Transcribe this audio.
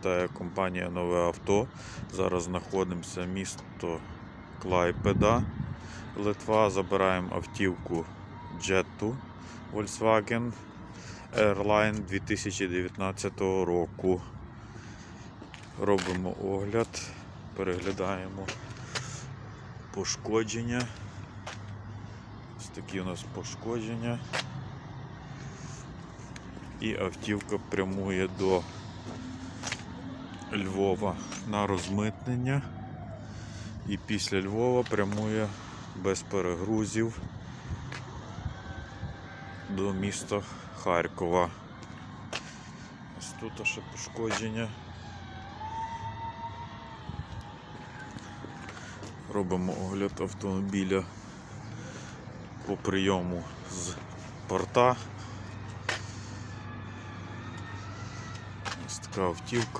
Вітає компанія Нове авто. Зараз знаходимося місто Клайпеда, Литва. Забираємо автівку Jettu Volkswagen Airline 2019 року. Робимо огляд, переглядаємо пошкодження. Ось такі у нас пошкодження. І автівка прямує до Львова на розмитнення. І після Львова прямує без перегрузів до міста Харкова. Ось тут ще пошкодження. Робимо огляд автомобіля по прийому з порта. Ось така автівка.